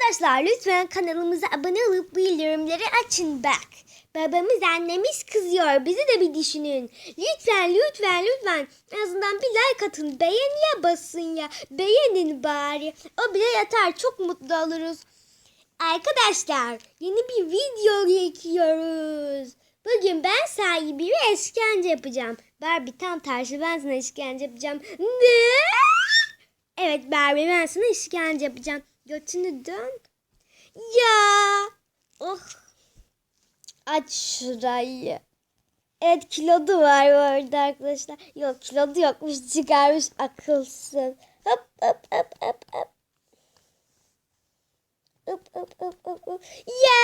Arkadaşlar lütfen kanalımıza abone olup bildirimleri açın bak. Babamız annemiz kızıyor. Bizi de bir düşünün. Lütfen lütfen lütfen. En azından bir like atın. Beğeniye basın ya. Beğenin bari. O bile yeter. Çok mutlu oluruz. Arkadaşlar yeni bir video çekiyoruz. Bugün ben sahibi bir işkence yapacağım. Barbie tam tersi ben sana işkence yapacağım. Ne? Evet Barbie ben sana işkence yapacağım. Götünü dön. Ya. Oh. Aç şurayı. Evet kilodu var orada arkadaşlar. Yok kilodu yokmuş çıkarmış akılsız. Hop hop hop hop hop. Hop hop hop hop hop. Ya.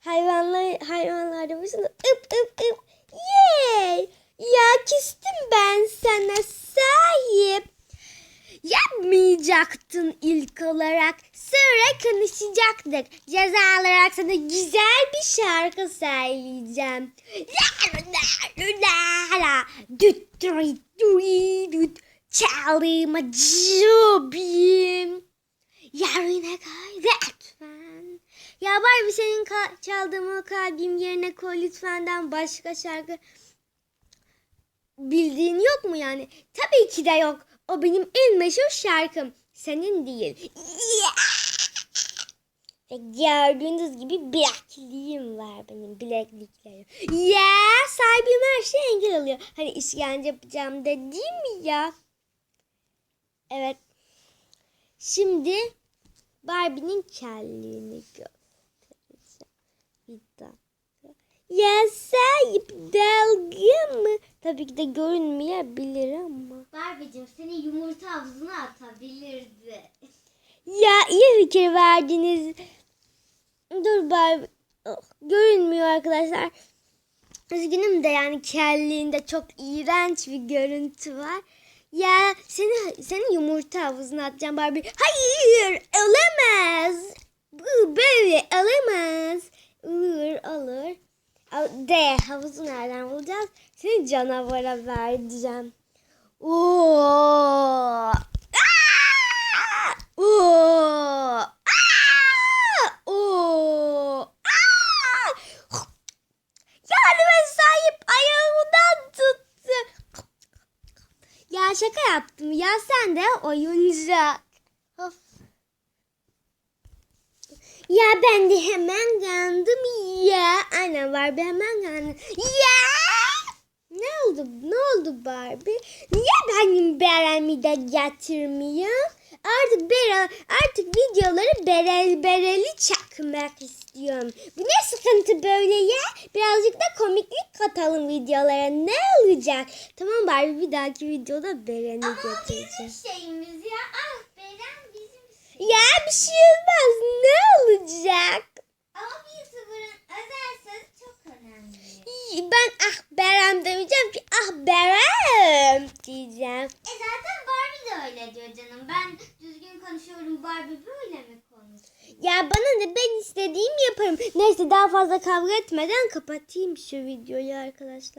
Hayvanlar hayvanlar başında ıp ıp ıp. Yay. Ya küstüm ben sana sahip. Yapmayacaktın ilk olarak. Sonra konuşacaktık. Ceza olarak sana güzel bir şarkı söyleyeceğim. Düt düt düt. Çalayım acabim. Yarına kay lütfen. Ya Barbie senin ka- çaldığın o kalbim yerine koy lütfenden başka şarkı bildiğin yok mu yani? Tabii ki de yok. O benim en meşhur şarkım. Senin değil. Ve gördüğünüz gibi bilekliğim var benim bilekliklerim. Ya sahibim her şeye engel oluyor. Hani işkence yapacağım dedim mi ya? Evet. Şimdi Barbie'nin kelliğini göstereceğim. Bir dakika. Ya sahip dalga mı? Tabii ki de görünmeyebilir ama. Barbie'cim seni yumurta havuzuna atabilirdi. Ya iyi fikir verdiniz. Dur Barbie. Oh, görünmüyor arkadaşlar. Üzgünüm de yani kelliğinde çok iğrenç bir görüntü var. Ya seni seni yumurta havuzuna atacağım Barbie. Hayır olamaz. Bu böyle olamaz. Olur olur. De havuzu nereden bulacağız? Seni canavara vereceğim. Oo. Ben şaka yaptım. Ya sen de oyuncak. Of. Ya ben de hemen yandım ya. Aynen Barbie hemen yandı. Ya! Ne oldu? Ne oldu Barbie? Niye benim beremi de getirmiyor? Artık bere, artık videoları berel bereli çakmak istiyorum. Bu ne sıkıntı böyle ya? Birazcık da komiklik katalım videolara. Ne olacak? Tamam Barbie bir dahaki videoda bereni getireceğim. Bizim şeyimiz ya. Ah Beren bizim şey. Ya bir şey olmaz. Ne olacak? Ama bir sıfırın özel sözü çok önemli. Ben ah Berem demeyeceğim ki ah Berem diyeceğim. E zaten Barbie de öyle diyor canım. Ben düzgün konuşuyorum Barbie böyle mi konuşuyor? Ya bana ne ben istediğimi yaparım. Neyse daha fazla kavga etmeden kapatayım şu videoyu arkadaşlar.